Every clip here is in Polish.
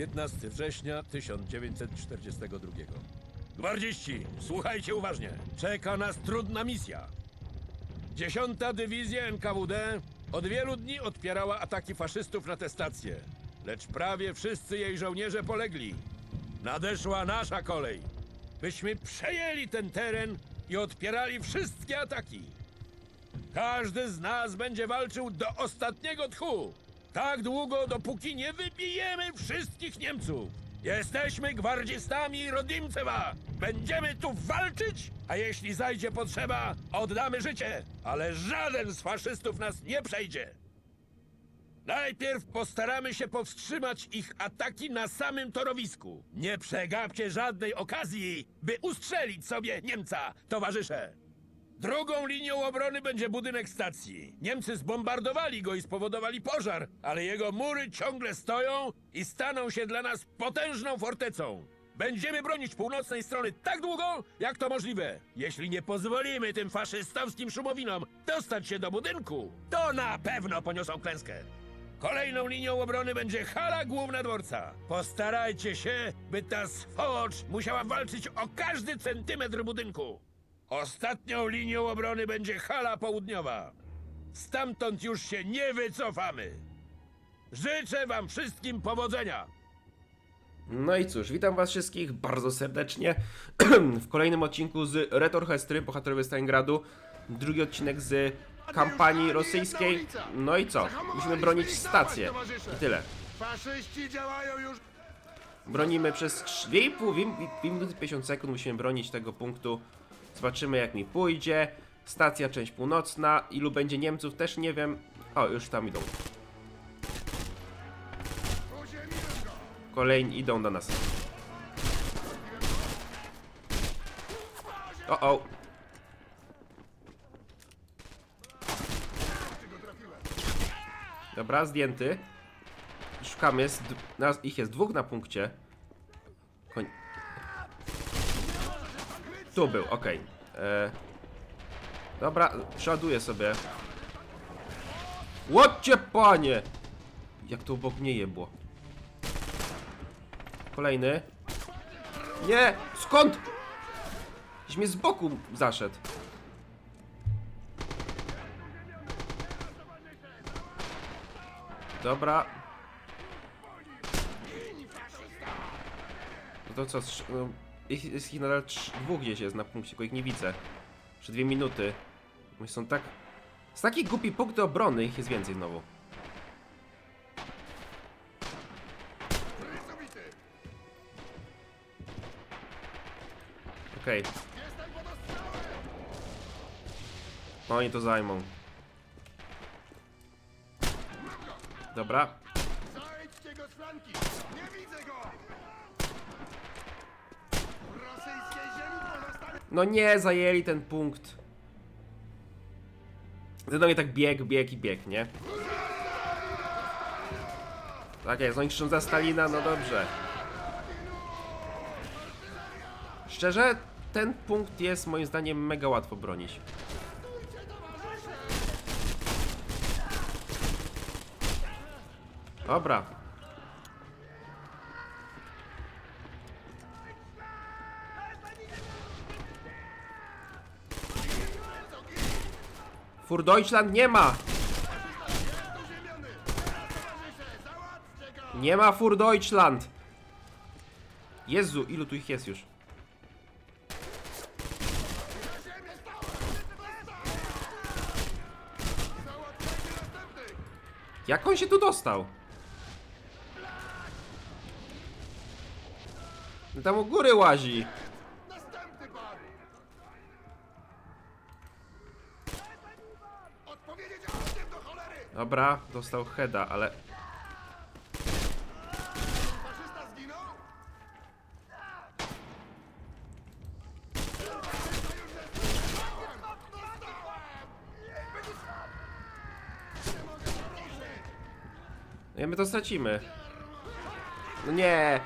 15 września 1942. Gwardziści, słuchajcie uważnie. Czeka nas trudna misja. Dziesiąta dywizja NKWD od wielu dni odpierała ataki faszystów na tę stację. Lecz prawie wszyscy jej żołnierze polegli. Nadeszła nasza kolej. Byśmy przejęli ten teren i odpierali wszystkie ataki. Każdy z nas będzie walczył do ostatniego tchu. Tak długo, dopóki nie wybijemy wszystkich Niemców. Jesteśmy gwardzistami Rodimcewa. Będziemy tu walczyć, a jeśli zajdzie potrzeba, oddamy życie. Ale żaden z faszystów nas nie przejdzie. Najpierw postaramy się powstrzymać ich ataki na samym torowisku. Nie przegapcie żadnej okazji, by ustrzelić sobie Niemca, towarzysze. Drugą linią obrony będzie budynek stacji. Niemcy zbombardowali go i spowodowali pożar, ale jego mury ciągle stoją i staną się dla nas potężną fortecą. Będziemy bronić północnej strony tak długo, jak to możliwe. Jeśli nie pozwolimy tym faszystowskim szumowinom dostać się do budynku, to na pewno poniosą klęskę. Kolejną linią obrony będzie hala główna dworca. Postarajcie się, by ta swocz musiała walczyć o każdy centymetr budynku. Ostatnią linią obrony będzie hala południowa. Stamtąd już się nie wycofamy. Życzę wam wszystkim powodzenia. No i cóż, witam was wszystkich bardzo serdecznie w kolejnym odcinku z Retorchestry, bohaterowie Stalingradu. Drugi odcinek z kampanii rosyjskiej. No i co? Musimy bronić stację. I tyle. Faszyści działają już. Bronimy przez 2,5 2 minuty 50 sekund. Musimy bronić tego punktu. Zobaczymy jak mi pójdzie. Stacja, część północna. Ilu będzie Niemców też nie wiem. O, już tam idą. Kolejni idą do nas. O, o. Dobra, zdjęty. Szukamy, jest, ich jest dwóch na punkcie. Koń... Tu był, okej. E, Dobra, przeładuję sobie. Łocie panie! Jak to obok mnie jebło. Kolejny. Nie! Skąd? Gdzieś mnie z boku zaszedł. Dobra. No to co? No, ich, jest ich nadal trz- dwóch gdzieś jest na punkcie, tylko ich nie widzę. Jeszcze dwie minuty. Są tak... Z takich głupi punkty obrony ich jest więcej znowu. Okej. Ostrzałem. No oni to zajmą. Dobra. Zajdźcie go z flanki. Nie widzę go. Rosyjskiej ziemi pozostanie. No nie, zajęli ten punkt. Zresztą mnie tak bieg, bieg i bieg, nie? Tak jest, oni krzyczą za Stalina, no dobrze. Szczerze, ten punkt jest moim zdaniem mega łatwo bronić. Dobra. Fur Deutschland nie ma! Nie ma Fur Deutschland! Jezu, ilu tu ich jest już? Jak on się tu dostał? No Tam u góry łazi. Dobra, dostał heada, ale... Nie, my to stracimy. No nie!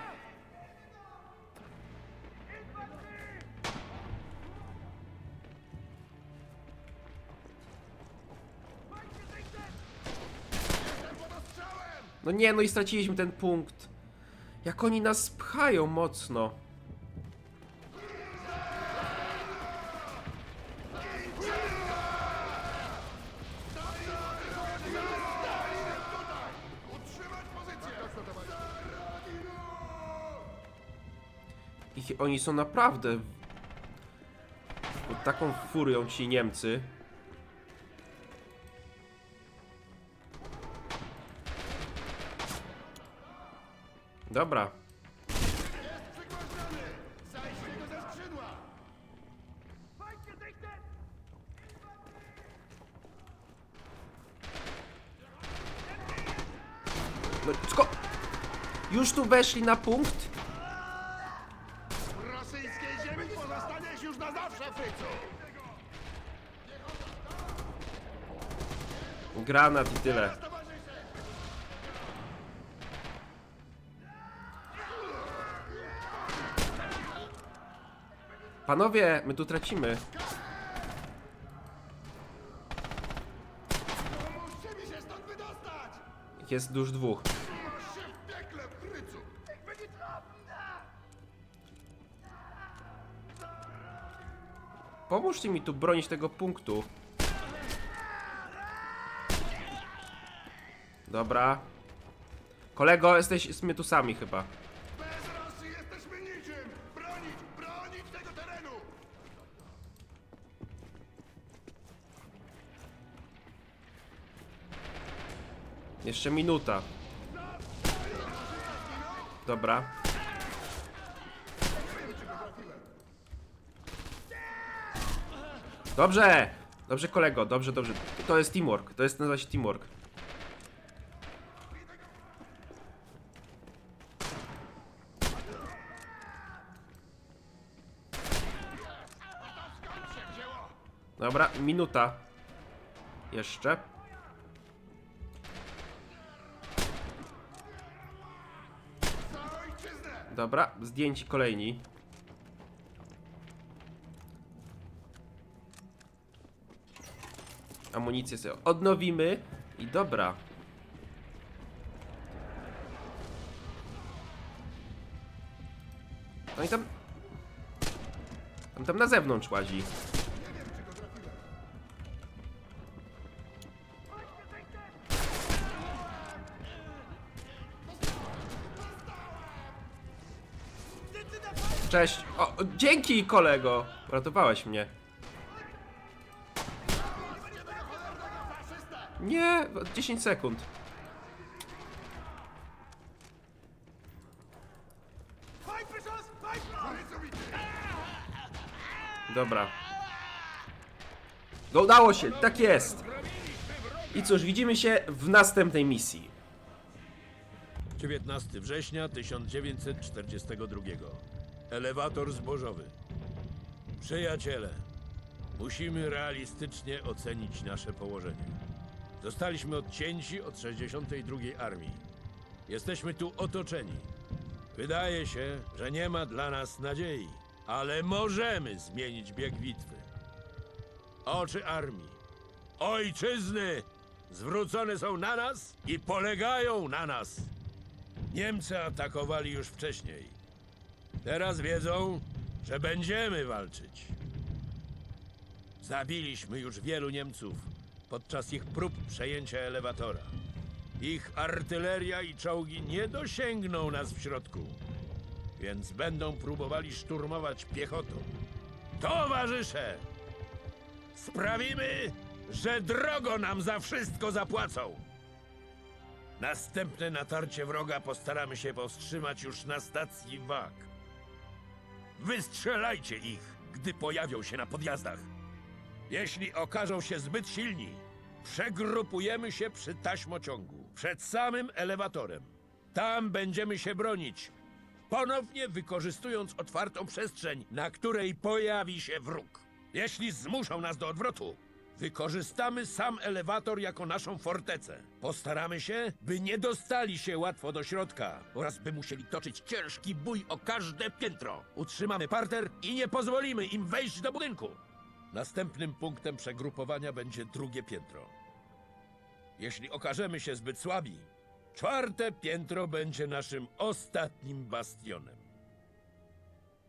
No nie, no i straciliśmy ten punkt. Jak oni nas pchają mocno. Ich, oni są naprawdę pod taką furią ci Niemcy. Dobra. No, sko- Już tu weszli na punkt? W rosyjskiej ziemi pozostaniesz już na zawsze, Frycu! Granat i tyle. Panowie, my tu tracimy. Jest już dwóch. Pomóżcie mi tu bronić tego punktu. Dobra. Kolego, jesteśmy tu sami chyba. Jeszcze minuta. Dobra. Dobrze! Dobrze, kolego, dobrze, dobrze. To jest teamwork, to jest nazywa się teamwork. Dobra, minuta. Jeszcze. Dobra, zdjęci kolejni. Amunicję sobie odnowimy i dobra. No i tam... Tam, tam na zewnątrz łazi. Cześć. O, o, dzięki kolego. Ratowałeś mnie. Nie, 10 sekund. Dobra. No udało się, tak jest. I cóż, widzimy się w następnej misji. 19 września 1942. Elewator zbożowy. Przyjaciele, musimy realistycznie ocenić nasze położenie. Zostaliśmy odcięci od 62 Armii. Jesteśmy tu otoczeni. Wydaje się, że nie ma dla nas nadziei, ale możemy zmienić bieg bitwy. Oczy armii, ojczyzny zwrócone są na nas i polegają na nas. Niemcy atakowali już wcześniej. Teraz wiedzą, że będziemy walczyć. Zabiliśmy już wielu Niemców podczas ich prób przejęcia elewatora. Ich artyleria i czołgi nie dosięgną nas w środku, więc będą próbowali szturmować piechotą. Towarzysze! Sprawimy, że drogo nam za wszystko zapłacą! Następne natarcie wroga postaramy się powstrzymać już na stacji WAG. Wystrzelajcie ich, gdy pojawią się na podjazdach. Jeśli okażą się zbyt silni, przegrupujemy się przy taśmociągu, przed samym elewatorem. Tam będziemy się bronić, ponownie wykorzystując otwartą przestrzeń, na której pojawi się wróg. Jeśli zmuszą nas do odwrotu, wykorzystamy sam elewator jako naszą fortecę. Postaramy się, by nie dostali się łatwo do środka oraz by musieli toczyć ciężki bój o każde piętro. Utrzymamy parter i nie pozwolimy im wejść do budynku. Następnym punktem przegrupowania będzie drugie piętro. Jeśli okażemy się zbyt słabi, Czwarte piętro będzie naszym ostatnim bastionem.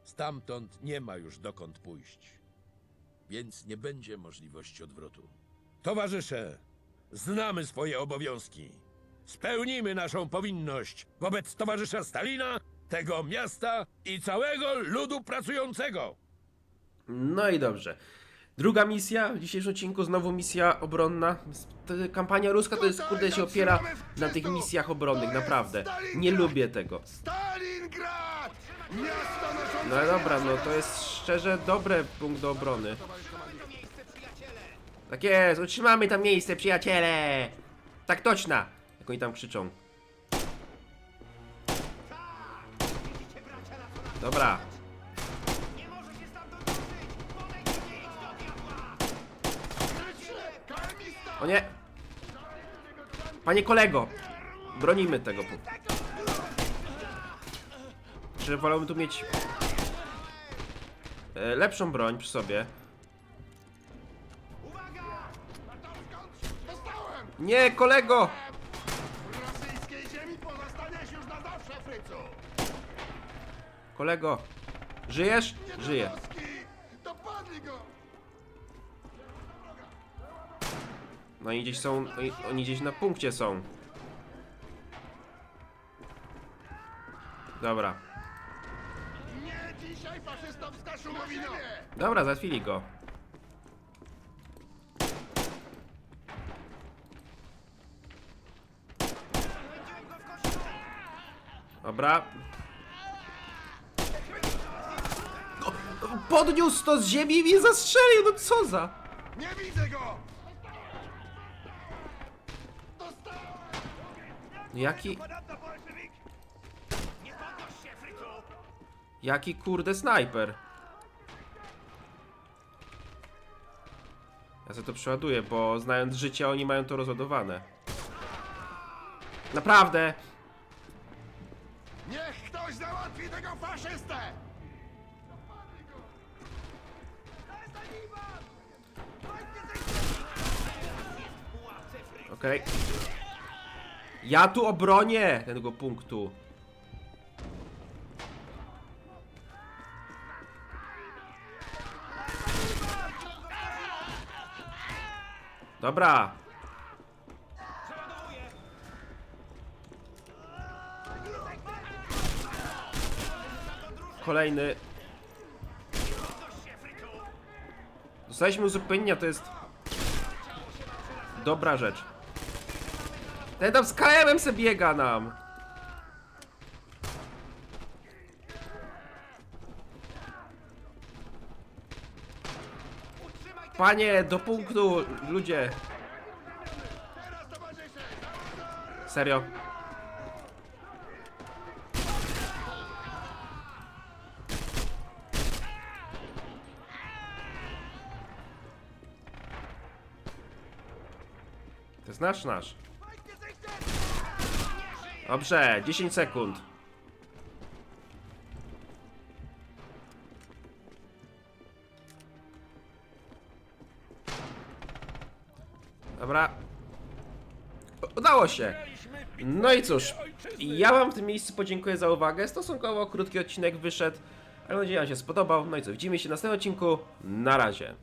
Stamtąd nie ma już dokąd pójść, więc nie będzie możliwości odwrotu. Towarzysze, znamy swoje obowiązki. Spełnimy naszą powinność wobec towarzysza Stalina, tego miasta i całego ludu pracującego. No i dobrze. Druga misja w dzisiejszym odcinku, znowu misja obronna. Kampania ruska to jest, kurde, się opiera na tych misjach obronnych, naprawdę. Nie lubię tego. Stalingrad! No dobra, no to jest szczerze dobre punkt do obrony. Tak jest, utrzymamy tam miejsce, przyjaciele! Tak toczna! Jak oni tam krzyczą. Dobra. O nie! Panie kolego! Bronimy tego punktu. Czy wolałbym tu mieć e, lepszą broń przy sobie? Nie, kolego! Kolego! Żyjesz? Żyję. No i gdzieś są. Oni, oni gdzieś na punkcie są. Dobra. Nie dzisiaj faszystowska szumowina! Dobra, załatwili go. Dobra. Podniósł to z ziemi i mnie zastrzelił, no co za... Nie widzę go! Jaki... Jaki kurde snajper. Ja sobie to przeładuję, bo znając życie, oni mają to rozładowane. Naprawdę! Niech ktoś załatwi tego faszystę! Okej. Ja tu obronię tego punktu. Dobra. Kolejny. Dostaliśmy uzupełnienia, to jest dobra rzecz. Ten tam z KM-em se biega nam. Panie, do punktu, ludzie. Serio. To jest nasz, nasz. Dobrze, 10 sekund. Dobra. Udało się. No i cóż, ja wam w tym miejscu podziękuję za uwagę. Stosunkowo krótki odcinek wyszedł, ale mam nadzieję, że się spodobał. No i co, widzimy się w następnym odcinku. Na razie.